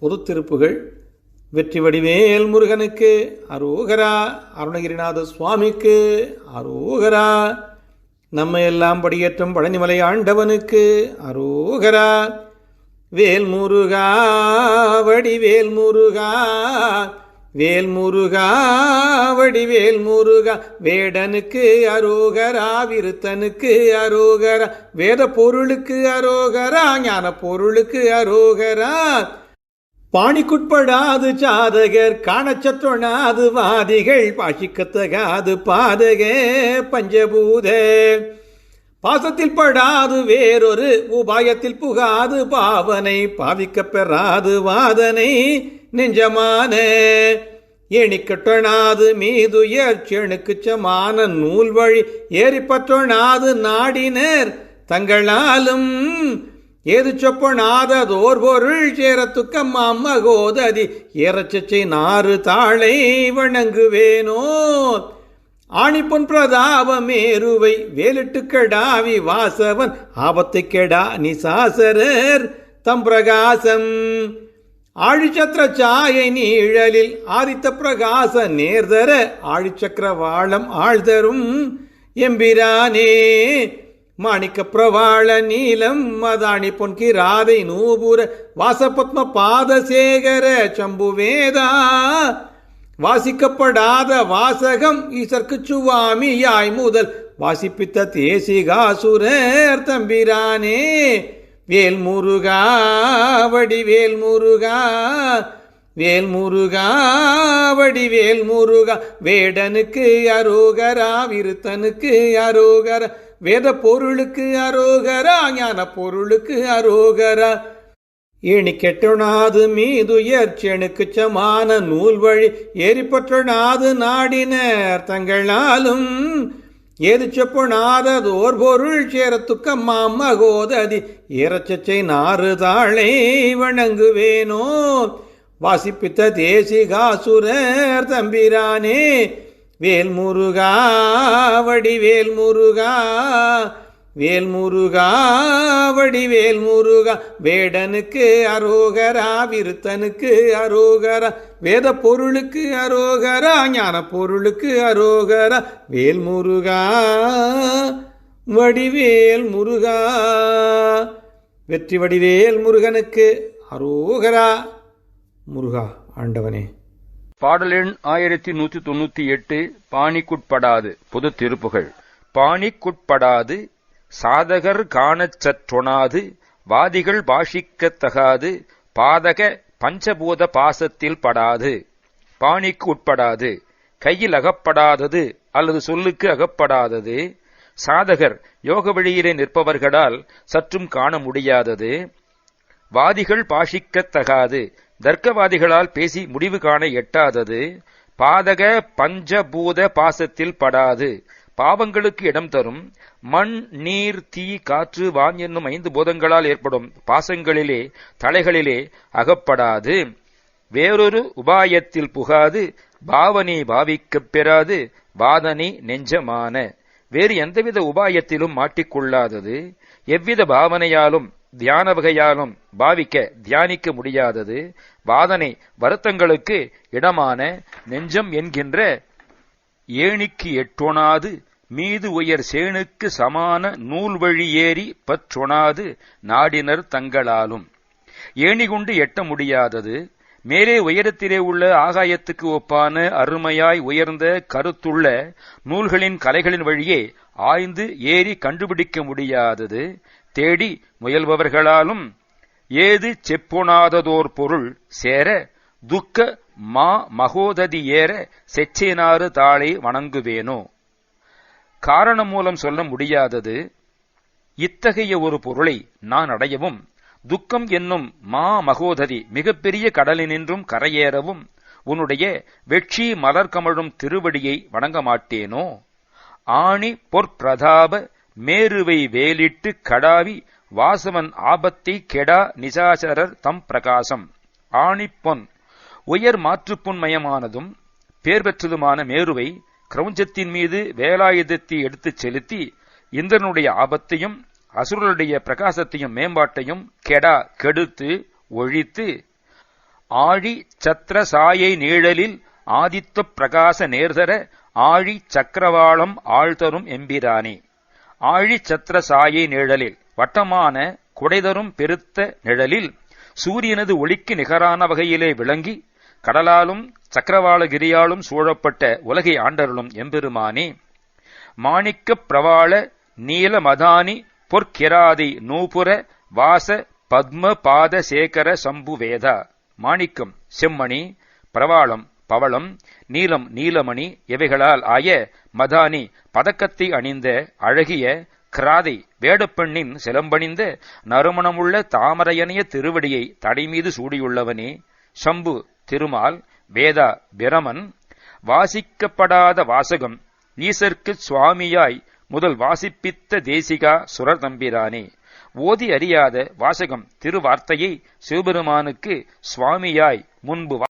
பொது திருப்புகள் வெற்றி வடிவேல் முருகனுக்கு அரோகரா அருணகிரிநாத சுவாமிக்கு அரோகரா. நம்மையெல்லாம் எல்லாம் படியேற்றும் பழனிமலை ஆண்டவனுக்கு அரோகரா. வேல் முருகா வடிவேல் முருகா. வேல் முருகா வடிவேல் முருகா. வேடனுக்கு அரோகரா விருத்தனுக்கு அரோகரா. வேத பொருளுக்கு அரோகரா ஞான பொருளுக்கு அரோகரா. பாணிக்குட்படாது சாதகர் காணச்சத்தொணாது வாதிகள் பாஷிக்கத்தகாது பாதகே பஞ்சபூதே. பாசத்தில் படாது வேறொரு உபாயத்தில் புகாது பாவனை பாவிக்க பெறாது வாதனை நெஞ்சமான. எணிக்கட்டொணாது மீதுயர் செணுக்குச் சமான நூல் வழி ஏறிப்பற்றொணாது நாடினர் தங்களாலும் ஏது சொப்பனாததோர் பொருள் சேரத்துக்கம் மகோததி ஏறச்சச்சை நாறு தாளை வணங்குவேனோ? ஆணிப்பொன் பிரதாபமேருவை வேலிட்டு கெடாவி வாசவன். ஆபத்தை கெடா நிசாசரர் தம் பிரகாசம். ஆழிச்சத்திர சாயை நீழலில் ஆதித்த பிரகாச நேர்தர. ஆழிச்சக்கர வாழம் ஆழ்தரும் எம்பிரானே. மாணிக்க பிரவாள நீலம் மதாணி பொன்கி ராதை நூபுர வாசபத்ம பாதசேகர சம்புவேதா. வாசிக்கப்படாத வாசகம் ஈசற்கு சுவாமி யாய் முதல் வாசிப்பித்த தேசிகாசுரர் தம்பிரானே. வேல் முருகா வடிவேல் முருகா வேல் முருகா வடிவேல் முருகா வேடனுக்கு அரோகரா விருத்தனுக்கு அரோகரா. வேத பொருளுக்கு அரோகரா ஞான பொருளுக்கு அரோகரா. ஏணி கெட்டொணாது மீதுயர் செணுக்குச் சமான நூல் வழி ஏறிப்பற்றொணாது நாடினர் தங்களாலும். ஏது செப்பொணாததோர் பொருள் சேரத்துக்கம்மா மகோததி ஏறச்சச்சை நாறு தாளை வணங்குவேனோ. வாசிப்பித்த தேசிகாசுரர் தம்பிரானே வேல் முருகா வடிவேல் முருகா வேல் முருகா வடிவேல் முருகா வேடனுக்கு அரோகரா விருத்தனுக்கு அரோகரா. வேத பொருளுக்கு அரோகரா ஞான பொருளுக்கு அரோகரா. வேல் முருகா வடிவேல் முருகா வெற்றி வடிவேல் முருகனுக்கு அரோகரா. முருகா ஆண்டவனே. பாடல் எண் ஆயிரத்தி நூத்தி தொண்ணூத்தி எட்டு பாணிக்குட்படாது பொது திருப்புகள். பாணிக்குட்படாது சாதகர் காணச் சற்றொணாது வாதிகள் பாஷிக்கத்தகாது பாதக பஞ்சபூத பாசத்தில் படாது. பாணிக்கு உட்படாது கையில் அகப்படாதது அல்லது சொல்லுக்கு அகப்படாதது. சாதகர் யோக வழியிலே நிற்பவர்களால் சற்றும் காண முடியாதது. வாதிகள் பாஷிக்கத்தகாது தர்க்கவாதிகளால் பேசி முடிவு காண எட்டாதது பாதக பஞ்சபூத பாசத்தில் படாது. பாவங்களுக்கு இடம் தரும். மண் நீர் தீ காற்று வான் என்னும் ஐந்து பூதங்களால் ஏற்படும் பாசங்களிலே தலைகளிலே அகப்படாது. வேறொரு உபாயத்தில் புகாது. பாவனை பாவிக்கப் பெறாது. வாதனை நெஞ்சமான. வேறு எந்தவித உபாயத்திலும் மாட்டிக்கொள்ளாதது. எவ்வித பாவனையாலும் தியான வகையாலும் பாவிக்க தியானிக்க முடியாதது வாதனை வருத்தங்களுக்கு இடமான நெஞ்சம் என்கின்ற ஏணிக்கு எட்டொணாது மீது உயர் சேனுக்கு சமான நூல் வழி ஏறி பற்றொணாது நாடினர் தங்களாலும். ஏணி கொண்டு எட்ட முடியாதது மேலே உயரத்திலே உள்ள ஆகாயத்துக்கு ஒப்பான அருமையாய் உயர்ந்த கருத்துள்ள நூல்களின் கலைகளின் வழியே ஆய்ந்து ஏறி கண்டுபிடிக்க முடியாதது தேடி முயல்பவர்களாலும் ஏது செப்பொணாததோர் பொருள் சேர துக்க மா மகோததி ஏற செச்சேனாறு தாளை வணங்குவேனோ? காரணம் மூலம் சொல்ல முடியாதது இத்தகைய ஒரு பொருளை நான் அடையவும் துக்கம் என்னும் மா மகோததி மிகப்பெரிய கடலினின்றும் கரையேறவும் உன்னுடைய வெற்றி மலர்கமழும் திருவடியை வணங்க மாட்டேனோ? ஆணி பொற்பிரதாப மேருவை வேலிட்டு கடாவி வாசவன் ஆபத்தை கெடா நிசாசரர் தம் பிரகாசம். ஆணிப்பொன் உயர் மாற்றுப்புண்மயமானதும் பேர் பெற்றதுமான மேருவை கிரௌஞ்சத்தின் மீது வேலாயுதத்தை எடுத்துச் செலுத்தி இந்திரனுடைய ஆபத்தையும் அசுரனுடைய பிரகாசத்தையும் மேம்பாட்டையும் கெடா கெடுத்து ஒழித்து ஆழி சத்திர சாயை நீழலில் ஆதித்த பிரகாச நேர்தர ஆழி சக்கரவாளம் ஆழ்தரும் எம்பிரானே. ஆழிச்சத்திர சாயை நிழலில் வட்டமான குடைதரும் பெருத்த நிழலில் சூரியனது ஒளிக்கு நிகரான வகையிலே விளங்கி கடலாலும் சக்கரவாளகிரியாலும் சூழப்பட்ட உலகை ஆண்டருளும் எம்பெருமானே. மாணிக்கப் பிரவாள நீல மதானி பொற்கிராதி நூபுர வாச பத்ம பாத சேகர சம்புவேதா. மாணிக்கம் செம்மணி பிரவாளம் பவளம் நீலம் நீலமணி இவைகளால் ஆய மதானி பதக்கத்தை அணிந்த அழகிய கிராதை வேடப்பெண்ணின் சிலம்பணிந்த நறுமணமுள்ள தாமரையனைய திருவடியை தடைமீது சூடியுள்ளவனே சம்பு திருமால் வேதா பிரமன் வாசிக்கப்படாத வாசகம் ஈசர்க்கு சுவாமியாய் முதல் வாசிப்பித்த தேசிகா சுரர் தம்பிரானே. ஓதி அறியாத வாசகம் திருவார்த்தையை சிவபெருமானுக்கு சுவாமியாய் முன்பு